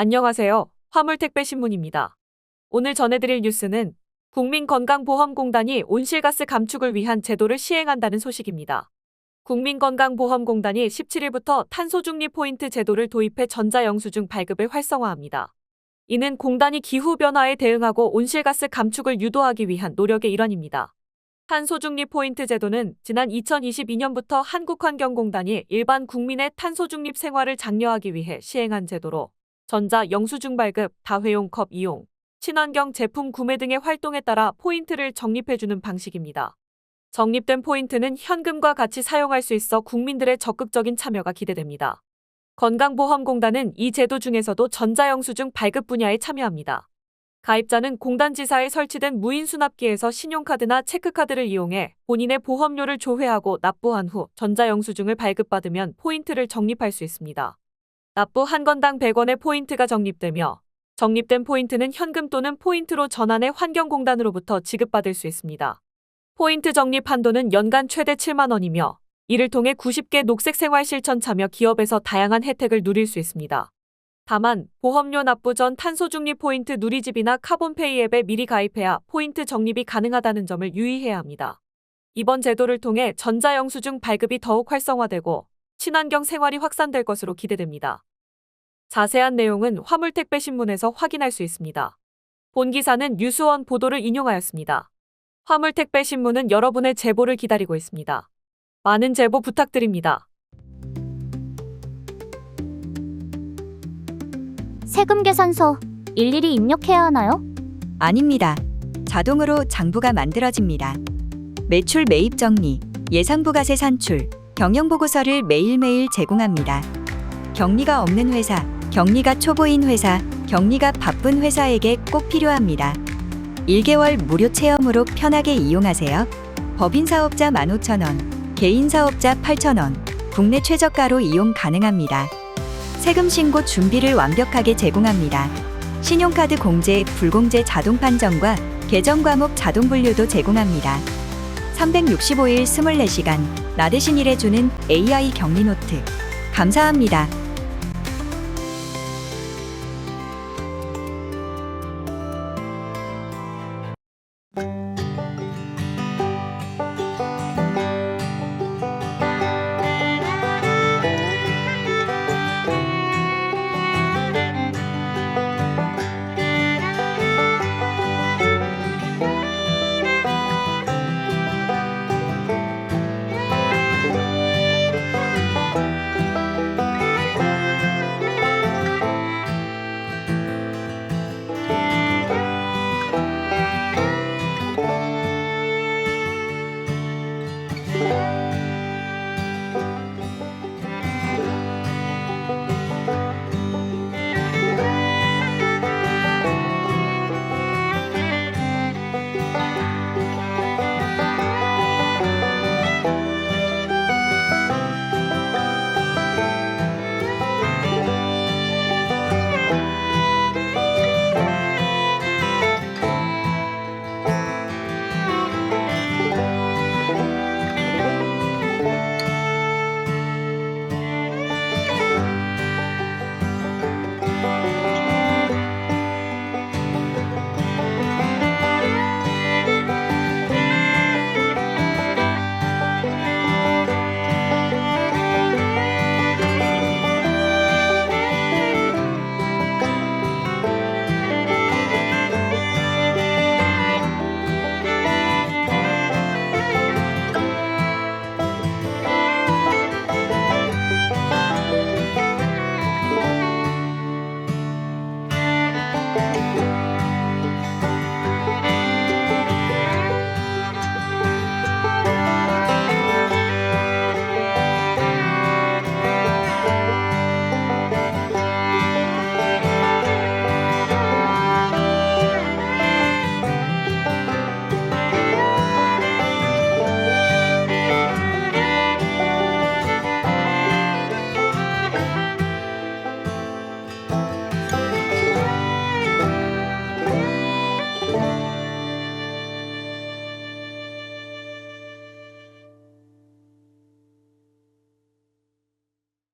안녕하세요. 화물택배신문입니다. 오늘 전해드릴 뉴스는 국민건강보험공단이 온실가스 감축을 위한 제도를 시행한다는 소식입니다. 국민건강보험공단이 17일부터 탄소중립 포인트 제도를 도입해 전자영수증 발급을 활성화합니다. 이는 공단이 기후변화에 대응하고 온실가스 감축을 유도하기 위한 노력의 일환입니다. 탄소중립 포인트 제도는 지난 2022년부터 한국환경공단이 일반 국민의 탄소중립 생활을 장려하기 위해 시행한 제도로 전자 영수증 발급, 다회용 컵 이용, 친환경 제품 구매 등의 활동에 따라 포인트를 적립해주는 방식입니다. 적립된 포인트는 현금과 같이 사용할 수 있어 국민들의 적극적인 참여가 기대됩니다. 건강보험공단은 이 제도 중에서도 전자영수증 발급 분야에 참여합니다. 가입자는 공단 지사에 설치된 무인 수납기에서 신용카드나 체크카드를 이용해 본인의 보험료를 조회하고 납부한 후 전자영수증을 발급받으면 포인트를 적립할 수 있습니다. 납부 한 건당 100원의 포인트가 적립되며 적립된 포인트는 현금 또는 포인트로 전환해 환경공단으로부터 지급받을 수 있습니다. 포인트 적립 한도는 연간 최대 7만 원이며 이를 통해 90개 녹색 생활 실천 참여 기업에서 다양한 혜택을 누릴 수 있습니다. 다만 보험료 납부 전 탄소 중립 포인트 누리집이나 카본페이 앱에 미리 가입해야 포인트 적립이 가능하다는 점을 유의해야 합니다. 이번 제도를 통해 전자영수증 발급이 더욱 활성화되고 친환경 생활이 확산될 것으로 기대됩니다. 자세한 내용은 화물택배 신문에서 확인할 수 있습니다. 본 기사는 뉴스원 보도를 인용하였습니다. 화물택배 신문은 여러분의 제보를 기다리고 있습니다. 많은 제보 부탁드립니다. 세금 계산서 일일이 입력해야 하나요? 아닙니다. 자동으로 장부가 만들어집니다. 매출 매입 정리, 예상 부가세 산출, 경영 보고서를 매일매일 제공합니다. 격리가 없는 회사, 격리가 초보인 회사, 격리가 바쁜 회사에게 꼭 필요합니다. 1개월 무료 체험으로 편하게 이용하세요. 법인 사업자 15,000원, 개인 사업자 8,000원, 국내 최저가로 이용 가능합니다. 세금 신고 준비를 완벽하게 제공합니다. 신용카드 공제, 불공제 자동 판정과 계정 과목 자동 분류도 제공합니다. 365일 24시간 나 대신 일해주는 AI 격리 노트. 감사합니다.